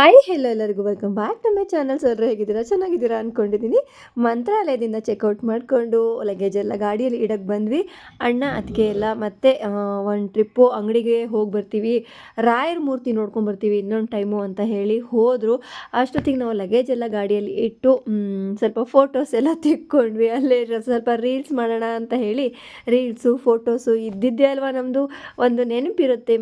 Hi hello ಎಲ್ಲರಿಗೂ. Welcome back to my channels ಎಲ್ಲರೂ ಹೇಗಿದ್ದೀರಾ? ಚೆನ್ನಾಗಿದ್ದೀರಾ ಅಂದ್ಕೊಂಡಿದ್ದೀನಿ ಮಂತ್ರಾಲಯದಿಂದ ಚೆಕ್ಔಟ್ ಮಾಡಿಕೊಂಡು ಲಗೇಜ್ ಎಲ್ಲ ಗಾಡಿಯಲ್ಲಿ ಇಡಕ್ಕೆ ಬಂದ್ವಿ. ಅಣ್ಣ ಅದಕ್ಕೆ ಎಲ್ಲ ಮತ್ತೆ ಒಂದು ಟ್ರಿಪ್ಪು ಅಂಗಡಿಗೆ ಹೋಗಿ ಬರ್ತೀವಿ. ರಾಯರ ಮೂರ್ತಿ ನೋಡ್ಕೊಂಡು ಬರ್ತೀವಿ ಇನ್ನೊಂದು ಟೈಮು ಅಂತ ಹೇಳಿ ಹೋದರು. ಅಷ್ಟೊತ್ತಿಗೆ ನಾವು ಲಗೇಜ್ ಎಲ್ಲ ಗಾಡಿಯಲ್ಲಿ ಇಟ್ಟು ಸ್ವಲ್ಪ ಫೋಟೋಸ್ ಎಲ್ಲ ತೆಕ್ಕೊಂಡ್ವಿ. ಅಲ್ಲೇ ಸ್ವಲ್ಪ ರೀಲ್ಸ್ ಮಾಡೋಣ ಅಂತ ಹೇಳಿ ರೀಲ್ಸು ಫೋಟೋಸು ಇದ್ದಿದ್ದೆ ಅಲ್ವಾ ನಮ್ಮದು ಒಂದು ನೆನಪಿರುತ್ತೆ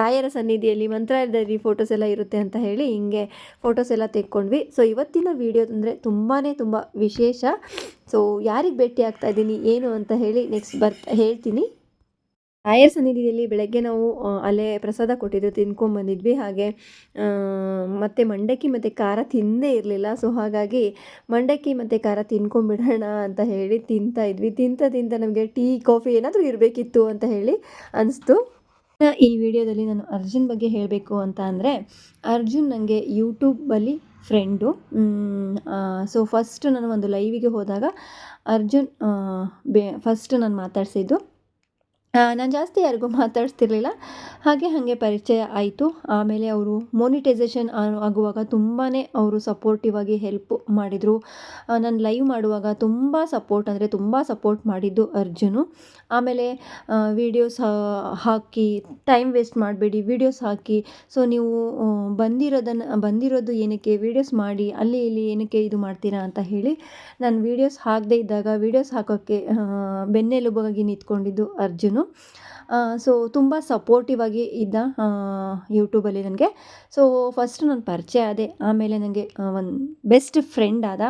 ರಾಯರ ಸನ್ನಿಧಿಯಲ್ಲಿ, ಮಂತ್ರಾಲಯದಲ್ಲಿ ಫೋಟೋಸ್ ಎಲ್ಲ ಇರುತ್ತೆ ಅಂತ ಹೇಳಿ ಹಿಂಗೆ ಫೋಟೋಸ್ ಎಲ್ಲ ತೆಕ್ಕೊಂಡ್ವಿ. ಸೊ ಇವತ್ತಿನ ವೀಡಿಯೋ ಅಂದರೆ ತುಂಬಾ ತುಂಬ ವಿಶೇಷ. ಸೊ ಯಾರಿಗೆ ಭೇಟಿ ಆಗ್ತಾ ಇದ್ದೀನಿ, ಏನು ಅಂತ ಹೇಳಿ ನೆಕ್ಸ್ಟ್ ಬರ್, ಹೇಳ್ತೀನಿ. ಆಯರ್ ಸನ್ನಿಧಿಯಲ್ಲಿ ಬೆಳಗ್ಗೆ ನಾವು ಅಲ್ಲೇ ಪ್ರಸಾದ ಕೊಟ್ಟಿದ್ದು ತಿನ್ಕೊಂಬಂದಿದ್ವಿ ಹಾಗೆ ಮತ್ತು ಮಂಡಕ್ಕಿ ಮತ್ತು ಖಾರ ತಿಂದೇ ಇರಲಿಲ್ಲ. ಸೊ ಹಾಗಾಗಿ ಮಂಡಕ್ಕಿ ಮತ್ತು ಖಾರ ತಿನ್ಕೊಂಬಿಡೋಣ ಅಂತ ಹೇಳಿ ತಿಂತಾ ಇದ್ವಿ. ತಿಂತ ತಿಂತ ನಮಗೆ ಟೀ, ಕಾಫಿ ಏನಾದರೂ ಇರಬೇಕಿತ್ತು ಅಂತ ಹೇಳಿ ಅನಿಸ್ತು. ಈ ವಿಡಿಯೋದಲ್ಲಿ ನಾನು ಅರ್ಜುನ್ ಬಗ್ಗೆ ಹೇಳಬೇಕು ಅಂತ ಅಂದರೆ, ಅರ್ಜುನ್ ನನಗೆ ಯೂಟ್ಯೂಬಲ್ಲಿ ಫ್ರೆಂಡು ಸೊ ಫಸ್ಟ್ ನಾನು ಒಂದು ಲೈವಿಗೆ ಹೋದಾಗ ಅರ್ಜುನ್ ಬೆ ಫಸ್ಟ್ ನಾನು ಮಾತಾಡಿಸಿದ್ದು. ನಾನು ಜಾಸ್ತಿ ಯಾರಿಗೂ ಮಾತಾಡ್ತಿರ್ಲಿಲ್ಲ ಹಾಗೆ ಹಾಗೆ ಪರಿಚಯ ಆಯಿತು. ಆಮೇಲೆ ಅವರು ಮೋನಿಟೈಸೇಷನ್ ಆಗುವಾಗ ತುಂಬಾ ಅವರು ಸಪೋರ್ಟಿವ್ ಆಗಿ ಹೆಲ್ಪ್ ಮಾಡಿದರು. ನಾನು ಲೈವ್ ಮಾಡುವಾಗ ತುಂಬ ಸಪೋರ್ಟ್ ಅಂದರೆ ತುಂಬ ಸಪೋರ್ಟ್ ಮಾಡಿದ್ದು ಅರ್ಜುನು. ಆಮೇಲೆ ವೀಡಿಯೋಸ್ ಹಾಕಿ ಟೈಮ್ ವೇಸ್ಟ್ ಮಾಡಬೇಡಿ ವೀಡಿಯೋಸ್ ಹಾಕಿ. ಸೊ ನೀವು ಬಂದಿರೋದನ್ನು, ಬಂದಿರೋದು ಏನಕ್ಕೆ ವೀಡಿಯೋಸ್ ಮಾಡಿ, ಅಲ್ಲಿ, ಇಲ್ಲಿ ಏನಕ್ಕೆ ಇದು ಮಾಡ್ತೀರಾ ಅಂತ ಹೇಳಿ ನಾನು ವೀಡಿಯೋಸ್ ಹಾಕದೇ ಇದ್ದಾಗ ವೀಡಿಯೋಸ್ ಹಾಕೋಕ್ಕೆ ಬೆನ್ನೆಲುಬಾಗಿ ನಿಂತ್ಕೊಂಡಿದ್ದು ಅರ್ಜುನು. ಸೊ ತುಂಬ ಸಪೋರ್ಟಿವ್ ಆಗಿ ಇದ್ದ ಯೂಟ್ಯೂಬಲ್ಲಿ ನನಗೆ. ಸೊ ಫಸ್ಟ್ ನಾನು ಪರಿಚಯ ಆದೆ, ಆಮೇಲೆ ನನಗೆ ಒಂದು ಬೆಸ್ಟ್ ಫ್ರೆಂಡ್ ಆದ.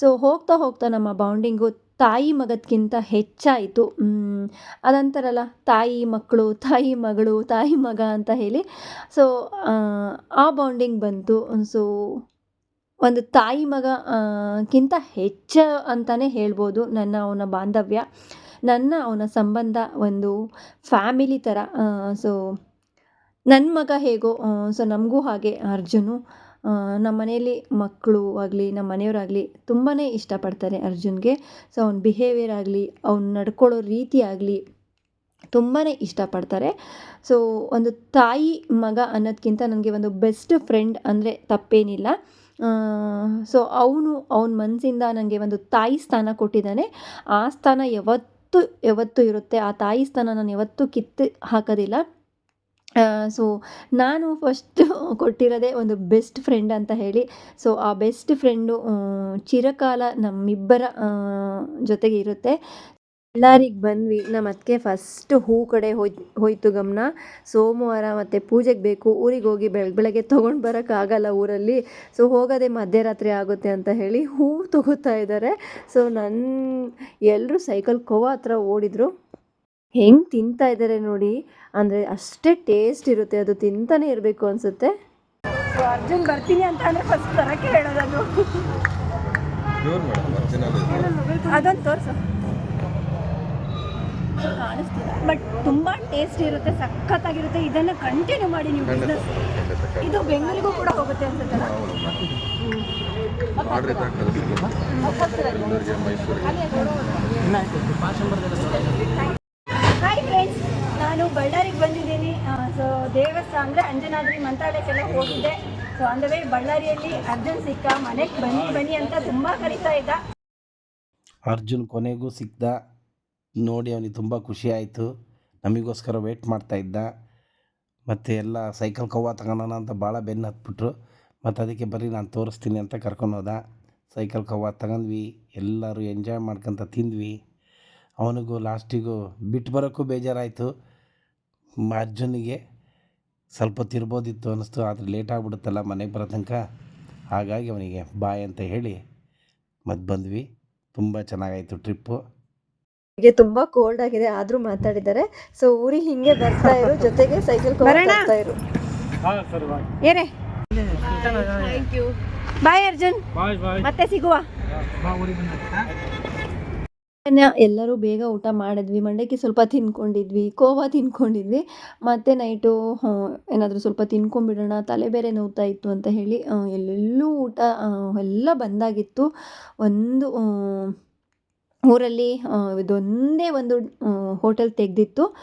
ಸೊ ಹೋಗ್ತಾ ಹೋಗ್ತಾ ನಮ್ಮ ಬಾಂಡಿಂಗು ತಾಯಿ ಮಗದ್ಕಿಂತ ಹೆಚ್ಚಾಯಿತು. ಅದಂತಾರಲ್ಲ, ತಾಯಿ ಮಕ್ಕಳು ತಾಯಿ ಮಗಳು, ತಾಯಿ ಮಗ ಅಂತ ಹೇಳಿ. ಸೊ ಆ ಬಾಂಡಿಂಗ್ ಬಂತು. ಸೊ ಒಂದು ತಾಯಿ ಮಗಕ್ಕಿಂತ ಹೆಚ್ಚು ಅಂತಲೇ ಹೇಳ್ಬೋದು ನನ್ನ ಅವನ ಬಾಂಧವ್ಯ. ನನ್ನ ಅವನ ಸಂಬಂಧ ಒಂದು ಫ್ಯಾಮಿಲಿ ಥರ ಸೊ ನನ್ನ ಮಗ ಹೇಗೋ ಸೊ ನಮಗೂ ಹಾಗೆ ಅರ್ಜುನು ನಮ್ಮ ಮನೆಯಲ್ಲಿ ಮಕ್ಕಳು ಆಗಲಿ, ನಮ್ಮ ಮನೆಯವರಾಗಲಿ ತುಂಬಾ ಇಷ್ಟಪಡ್ತಾರೆ ಅರ್ಜುನ್ಗೆ. ಸೊ ಅವ್ನ ಬಿಹೇವಿಯರ್ ಆಗಲಿ, ಅವ್ನು ನಡ್ಕೊಳ್ಳೋ ರೀತಿ ಆಗಲಿ ತುಂಬಾ ಇಷ್ಟಪಡ್ತಾರೆ. ಸೊ ಒಂದು ತಾಯಿ ಮಗ ಅನ್ನೋದಕ್ಕಿಂತ ನನಗೆ ಒಂದು ಬೆಸ್ಟ್ ಫ್ರೆಂಡ್ ಅಂದರೆ ತಪ್ಪೇನಿಲ್ಲ. ಸೊ ಅವನು ಅವನ ಮನಸ್ಸಿಂದ ನನಗೆ ಒಂದು ತಾಯಿ ಸ್ಥಾನ ಕೊಟ್ಟಿದ್ದಾನೆ. ಆ ಸ್ಥಾನ ಯಾವತ್ತೂ ಯಾವತ್ತೂ ಇರುತ್ತೆ. ಆ ತಾಯಿ ಸ್ಥಾನ ನಾನು ಯಾವತ್ತೂ ಕಿತ್ತು ಹಾಕೋದಿಲ್ಲ. ಸೊ ನಾನು ಫಸ್ಟು ಕೊಟ್ಟಿರೋದೇ ಒಂದು ಬೆಸ್ಟ್ ಫ್ರೆಂಡ್ ಅಂತ ಹೇಳಿ. ಸೊ ಆ ಬೆಸ್ಟ್ ಫ್ರೆಂಡು ಚಿರಕಾಲ ನಮ್ಮಿಬ್ಬರ ಜೊತೆಗೆ ಇರುತ್ತೆ. ಬಳ್ಳಾರಿಗೆ ಬಂದ್ವಿ. ನಮ್ಮ ಅದಕ್ಕೆ ಫಸ್ಟ್ ಹೂ ಕಡೆ ಹೋಯ್ತು ಹೋಯ್ತು ಗಮನ. ಸೋಮವಾರ ಮತ್ತು ಪೂಜೆಗೆ ಬೇಕು. ಊರಿಗೆ ಹೋಗಿ ಬೆಳಗ್ಗೆ ಬೆಳಗ್ಗೆ ತೊಗೊಂಡು ಬರೋಕ್ಕಾಗಲ್ಲ ಊರಲ್ಲಿ. ಸೊ ಹೋಗೋದೇ ಮಧ್ಯರಾತ್ರಿ ಆಗುತ್ತೆ ಅಂತ ಹೇಳಿ ಹೂ ತೊಗೋತಾ ಇದ್ದಾರೆ ಸೊ ನನ್ನ ಎಲ್ಲರೂ ಸೈಕಲ್ ಕೋವ ಹತ್ರ ಓಡಿದ್ರು. ಹೆಂಗೆ ತಿಂತಾ ಇದ್ದಾರೆ ನೋಡಿ. ಅಂದರೆ ಅಷ್ಟೇ ಟೇಸ್ಟ್ ಇರುತ್ತೆ. ಅದು ತಿಂತಾನೆ ಇರಬೇಕು ಅನಿಸುತ್ತೆ. ಸೊ ಅರ್ಜುನ್ ಬರ್ತೀನಿ ಅಂತ ಅಂದರೆ ಫಸ್ಟ್ ತರಕ್ಕೆ ಹೇಳೋದು ಅದೊಂದು ತೋರಿಸು. ಕಾಣಿಸ್ತಿಲ್ಲ ಬಟ್ ತುಂಬ ಟೇಸ್ಟ್ ಇರುತ್ತೆ ಸಖತ್ತಾಗಿರುತ್ತೆ. ಇದನ್ನು ಕಂಟಿನ್ಯೂ ಮಾಡಿ ನೀವು ಬಿಸ್ನೆಸ್ ಇದು ಬೆಂಗಳೂರಿಗೂ ಕೂಡ ಹೋಗುತ್ತೆ ಮೈಸೂರಿಗೆ. ಹಾಯ್ ಫ್ರೆಂಡ್ಸ್ ನಾನು ಬಳ್ಳಾರಿಗೆ ಬಂದಿದ್ದೀನಿ. ಸೊ ದೇವಸ್ಥಾನ ಅಂದರೆ ಅಂಜನಾದ್ರಿ ಮಂತ್ರಾಲಯಕ್ಕೆಲ್ಲ ಹೋಗಿದ್ದೆ. ಸೊ ಅಂದರೆ ಬಳ್ಳಾರಿಯಲ್ಲಿ ಅರ್ಜುನ್ ಸಿಕ್ಕ ಮನೆಗೆ ಬನ್ನಿ ಬನ್ನಿ ಅಂತ ತುಂಬ ಕರೀತಾ ಇದ್ದ. ಅರ್ಜುನ್ ಕೊನೆಗೂ ಸಿಕ್ದ. ನೋಡಿ ಅವನಿಗೆ ತುಂಬ ಖುಷಿ ಆಯಿತು. ನಮಗೋಸ್ಕರ ವೇಟ್ ಮಾಡ್ತಾ ಇದ್ದ. ಮತ್ತು ಎಲ್ಲ ಸೈಕಲ್ ಕವ್ವ ತಗೊಳೋಣ ಅಂತ ಭಾಳ ಬೆನ್ನು ಹತ್ಬಿಟ್ರು. ಮತ್ತು ಅದಕ್ಕೆ ಬರೀ ನಾನು ತೋರಿಸ್ತೀನಿ ಅಂತ ಕರ್ಕೊಂಡು ಹೋದ. ಸೈಕಲ್ ಕವ್ವ ತಗೊಂಡ್ವಿ. ಎಲ್ಲರೂ ಎಂಜಾಯ್ ಮಾಡ್ಕೊಂತ ತಿಂದ್ವಿ. ಅವನಿಗೂ ಲಾಸ್ಟಿಗೂ ಬಿಟ್ಟು ಬರೋಕ್ಕೂ ಬೇಜಾರಾಯಿತು. ಅರ್ಜುನಿಗೆ ಸ್ವಲ್ಪ ತಿರ್ಬೋದಿತ್ತು ಅನ್ನಿಸ್ತು. ಆದರೆ ಲೇಟ್ ಆಗಿಬಿಡುತ್ತಲ್ಲ ಮನೆಗೆ ಬರೋ ತನಕ. ಹಾಗಾಗಿ ಅವನಿಗೆ ಬಾಯ್ ಅಂತ ಹೇಳಿ ಮತ್ತು ಬಂದ್ವಿ. ತುಂಬ ಚೆನ್ನಾಗಾಯಿತು ಟ್ರಿಪ್ಪು ಹೀಗೆ ತುಂಬಾ ಕೋಲ್ಡ್ ಆಗಿದೆ ಆದ್ರೂ ಮಾತಾಡಿದ್ದಾರೆ. ಸೊ ಊರಿಗೆ ಹಿಂಗೆ ಬರ್ತಾ ಇರು ಜೊತೆಗೆ ಸೈಕಲ್ ಬರ್ತಾ ಇರು. ಏನೇ? Thank you bye Arjun. ಮತ್ತೆ ಸಿಗುವ? ಎಲ್ಲರೂ ಬೇಗ ಊಟ ಮಾಡಿದ್ವಿ ಮಂಡಕ್ಕಿ ಸ್ವಲ್ಪ ತಿನ್ಕೊಂಡಿದ್ವಿ ಕೋವಾ ತಿನ್ಕೊಂಡಿದ್ವಿ ಮತ್ತೆ ನೈಟು ಏನಾದರೂ ಸ್ವಲ್ಪ ತಿನ್ಕೊಂಡ್ಬಿಡೋಣ ತಲೆ ಬೇರೆ ನೋವ್ತಾ ಇತ್ತು ಅಂತ ಹೇಳಿ ಎಲ್ಲೆಲ್ಲೂ ಊಟ ಎಲ್ಲ ಬಂದಾಗಿತ್ತು. ಒಂದು ಊರಲ್ಲಿ ಇದೊಂದೇ ಒಂದು ಹೋಟೆಲ್ ತೆಗೆದಿತ್ತು.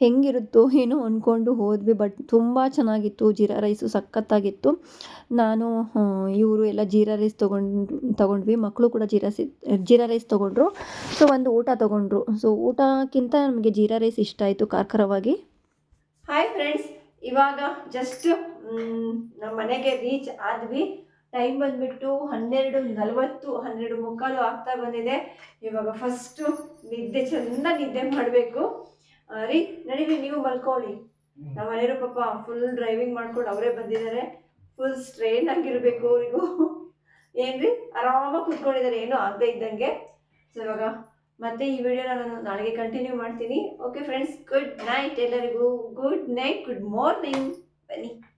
ಹೆಂಗಿರುತ್ತೋ ಏನೋ ಅಂದ್ಕೊಂಡು ಹೋದ್ವಿ, ಬಟ್ ತುಂಬ ಚೆನ್ನಾಗಿತ್ತು. ಜೀರಾ ರೈಸು ಸಖತ್ತಾಗಿತ್ತು. ನಾನು ಇವರು ಎಲ್ಲ ಜೀರಾ ರೈಸ್ ತೊಗೊಂಡು, ತೊಗೊಂಡ್ವಿ. ಮಕ್ಕಳು ಕೂಡ ಜೀರಾ ಸಿ, ಜೀರಾ ರೈಸ್ ತೊಗೊಂಡ್ರು. ಸೊ, ಒಂದು ಊಟ ತೊಗೊಂಡ್ರು. ಸೊ, ಊಟಕ್ಕಿಂತ ನಮಗೆ ಜೀರಾ ರೈಸ್ ಇಷ್ಟ ಆಯಿತು ಕಾರ್ಕರವಾಗಿ. ಹಾಯ್ ಫ್ರೆಂಡ್ಸ್ ಇವಾಗ ಜಸ್ಟ್ ನಮ್ಮ ಮನೆಗೆ ರೀಚ್ ಆದ್ವಿ. ಟೈಮ್ ಬಂದ್ಬಿಟ್ಟು ಹನ್ನೆರಡು, ನಲವತ್ತು, ಹನ್ನೆರಡು ಮುಕ್ಕಾಲು ಆಗ್ತಾ ಬಂದಿದೆ. ಇವಾಗ ಫಸ್ಟು ನಿದ್ದೆ ಚಂದ ನಿದ್ದೆ ಮಾಡಬೇಕು. ರೀ, ನಡೀರಿ, ನೀವು ಮಲ್ಕೊಳ್ಳಿ. ನಮ್ಮ ಮನೆಯವರು ಪಾಪ ಫುಲ್ ಡ್ರೈವಿಂಗ್ ಮಾಡ್ಕೊಂಡು ಅವರೇ ಬಂದಿದ್ದಾರೆ. ಫುಲ್ ಸ್ಟ್ರೈನ್ ಆಗಿರಬೇಕು ಅವರಿಗೂ. ಏನ್ರಿ ಆರಾಮಾಗಿ ಕುತ್ಕೊಂಡಿದ್ದಾರೆ. ಏನೂ ಆಗದೆ ಇದ್ದಂಗೆ. ಸೊ ಇವಾಗ ಮತ್ತೆ ಈ ವಿಡಿಯೋನ ನಾನು ನಾಳೆಗೆ ಕಂಟಿನ್ಯೂ ಮಾಡ್ತೀನಿ. ಓಕೆ ಫ್ರೆಂಡ್ಸ್ ಗುಡ್ ನೈಟ್ ಎಲ್ಲರಿಗೂ. ಗುಡ್ ನೈಟ್ ಗುಡ್ ಮಾರ್ನಿಂಗ್ ಬನ್ನಿ.